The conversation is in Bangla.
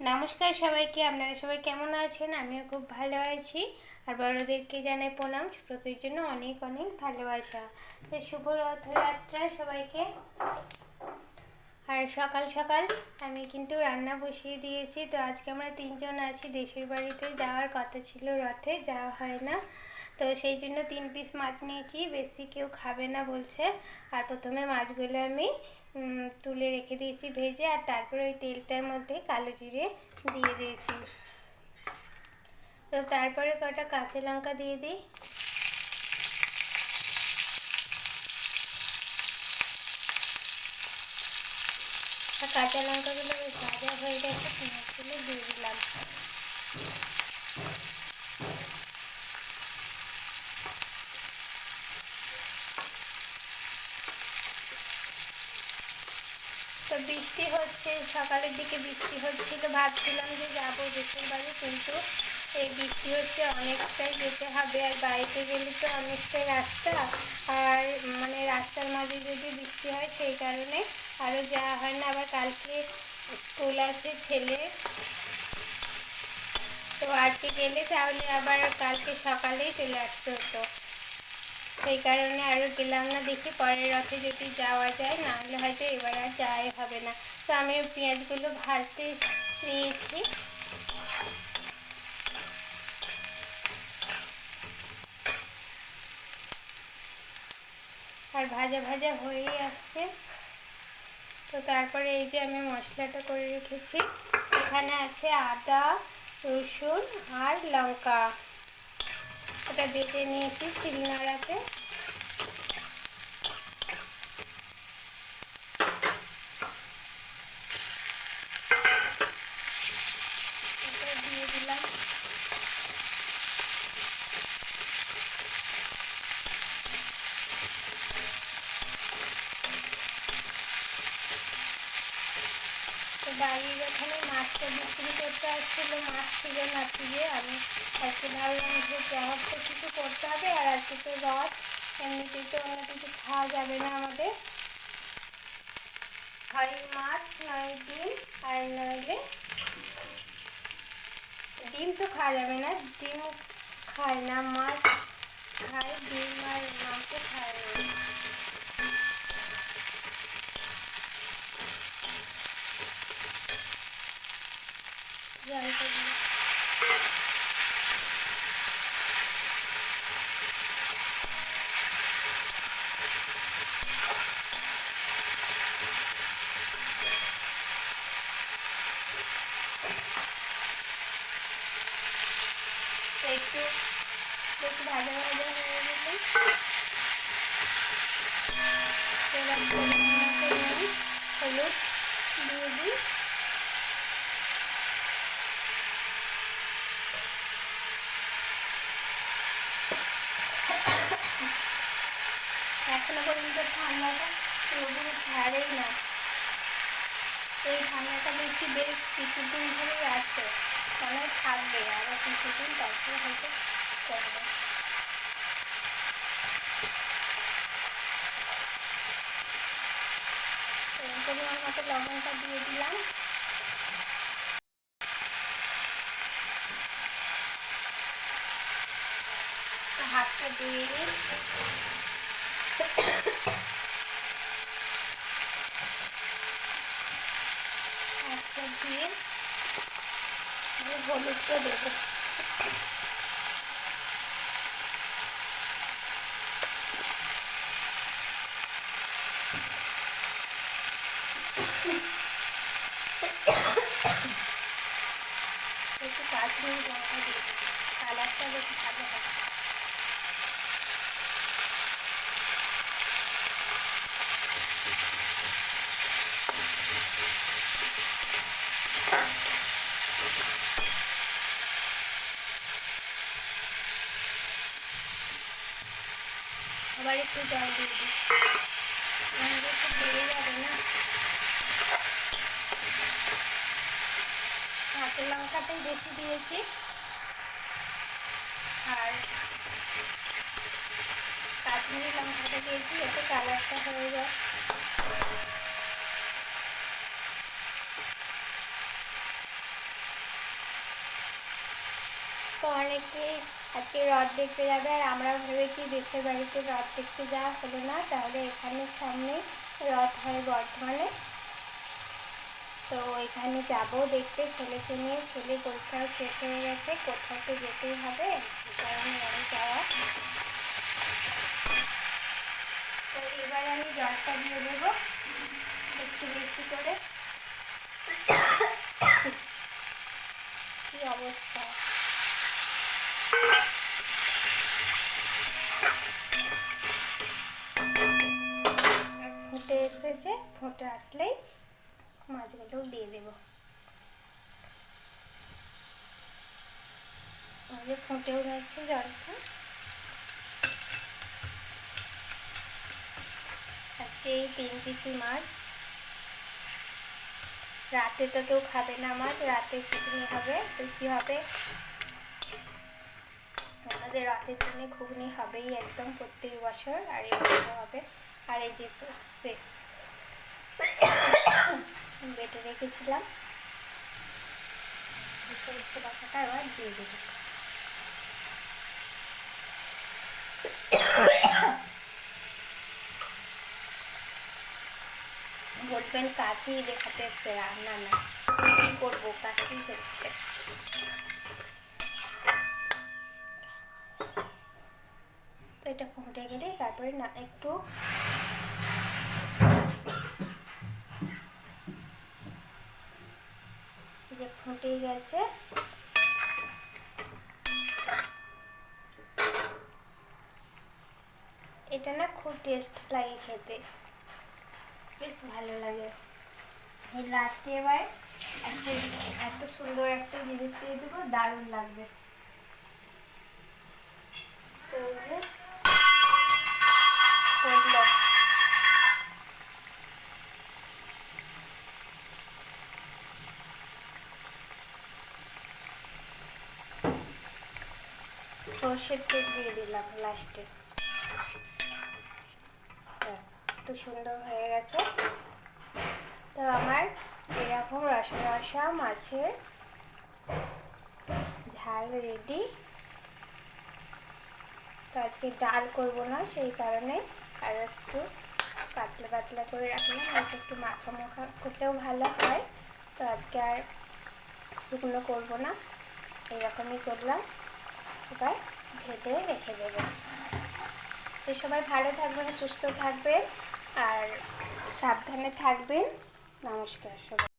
নমস্কার সবাইকে, আপনারা সবাই কেমন আছেন? আমিও খুব ভালো আছি। আর বড়োদেরকে জানাই প্রণাম ছোটদের জন্য অনেক অনেক ভালোবাসা। শুভ রথযাত্রা সবাইকে। আর সকাল সকাল আমি কিন্তু রান্না বসিয়ে দিয়েছি। তো আজকে আমরা তিনজন আছি। দেশের বাড়িতে যাওয়ার কথা ছিল রথে, যাওয়া হয় না। তো সেই জন্য তিন পিস মাছ নিয়েছি। বেশি কেউ খাবে না বলছে। আর প্রথমে মাছগুলো আমি তুলে রেখে দিয়েছি ভেজে আর তারপরে ওই তেলটার মধ্যে কালো জিরে দিয়ে দিয়েছি। তো তারপরে কটা কাঁচা লঙ্কা দিয়ে দিই। কাঁচা লঙ্কাগুলো সাজা হয়ে গেছে পেঁয়াজগুলো দিয়ে দিলাম তো বৃষ্টি হচ্ছে, সকালের দিকে বৃষ্টি হচ্ছিল ভাবছিলাম যে যাব দেশের বাড়ি কিন্তু এই বৃষ্টি হচ্ছে অনেকটাই যেতে হবে, আর বাড়িতে গেলে তো অনেকটাই রাস্তা, আর মানে রাস্তার মাঝে যদি বৃষ্টি হয় সেই কারণে আরও যাওয়া হয় না, আবার কালকে স্কুল আছে ছেলে, তো আজকে গেলে তাহলে আবার কালকে সকালেই চলে আসতে হতো। সেই কারণে আরও গেলাম না, দেখি পরের রথে যদি যাওয়া যায় না হলে হয়তো এবার আর যাওয়াই হবে না। তো আমি পেঁয়াজগুলো ভাজতে দিয়েছি আর ভাজা ভাজা হয়েই আসছে। তো তারপরে এই যে আমি মশলাটা করে রেখেছি। এখানে আছে আদা, রসুন আর লঙ্কা। ওটা বেটে নিয়েছি চিলি নাড়াতে দিয়ে দিলাম তো ওখানে মাছটা বিক্রি করতে আসছিল, মাছ ছিল না দিয়ে আমি আজকে ভাবলাম যে যা তো কিছু করতে হবে আর আজকে তো রথ এমনিতেই তো অন্য কিছু খাওয়া যাবে না আমাদের। হয় মাছ, নয় ডিম আর নইলে ডিম তো খাওয়া যাবে না, ডিম খায় না, মাছ খায়, ডিম আর মাংস খায় না জলটা দিয়ে তো একটু একটু ভাজা ভাজা হয়ে মতো হলুদ দিয়ে দিই এখনও পর্যন্ত ঠান্ডাটা পুরোপুরি ছাড়েই না। এই ঠান্ডাটা দেখছি বেশ কিছুদিন ধরেই আছে। মানে থাকবে আরও কিছুদিন তারপরে হয়তো করবে। পরিমাণ মতো লবণটা দিয়ে দিলাম। হাতটা দিয়ে দিই দিয়ে হলুদটা দেবো। একটু কাশ্মীরি লঙ্কা কালারটা বেশি ভালো হয়। আবার একটু জল দিয়ে দিই। বেড়ে যাবে না? কাঁচা লঙ্কাটাই বেশি দিয়েছি। আর কাশ্মীরি লঙ্কাটা দিয়েছি, এতে কালারটা হয়ে যায়। তো অনেকেই আজকে রথ দেখতে যাবে আর আমরা ভেবেছি দেশের বাড়িতে রথ দেখতে যাওয়া হলো না, তাহলে এখানে সামনে রথ হয় বর্ধমানে। তো এখানে যাব দেখতে, ছেলেকে নিয়ে। ছেলে পরীক্ষা শেষ হয়ে গেছে, কোথাও তো যেতেই হবে কারণে আমি যাওয়া। তো এবার আমি জলটা দিয়ে দেবো, একটু বেশি করে। কি অবস্থা ফুটে এসেছে ফুটে আসলেই মাছগুলো দিয়ে দেবো। যে ফুটেও গেছে জলটা। আজকে এই তিন পিসি মাছ। রাতে তো কেউ খাবে না মাছ, রাতে ঘুগনি হবে লুচি হবে? আমাদের রাতের জন্য ঘুগনি হবেই একদম প্রত্যেক বছর, আর এই হবে। আর এই যে বেটে রেখেছিলাম। সমস্ত এবার দিয়ে দেবো। বলবেন কাশি দেখাতে এসছে রান্না না, কি করব কাশি হচ্ছে। তো এটা ফুটে গেলে তারপরে না একটু এই যে ফুটে গেছে। এটা না খুব টেস্ট লাগে খেতে। বেশ ভালো লাগে। এই লাস্টে এবার একটা এত সুন্দর একটা জিনিস দিয়ে দেবো, দারুণ লাগবে তো এই যে করল। সর্ষের তেল দিয়ে দিলাম লাস্টে একটু সুন্দর হয়ে গেছে। তো, আমার এরকম রসা রসা মাছের ঝাল রেডি তো, আজকে ডাল করব না, সেই কারণে আর একটু পাতলা পাতলা করে রাখলাম এটা একটু মাখা মাখা করলেও ভালো হয়। তো, আজকে আর শুকনো করব না, এরকমই করলাম। এবার ঢেটে রেখে দেবে। তো সবাই ভালো থাকবেন সুস্থ থাকবেন আর সাবধানে থাকবেন। নমস্কার সবাই।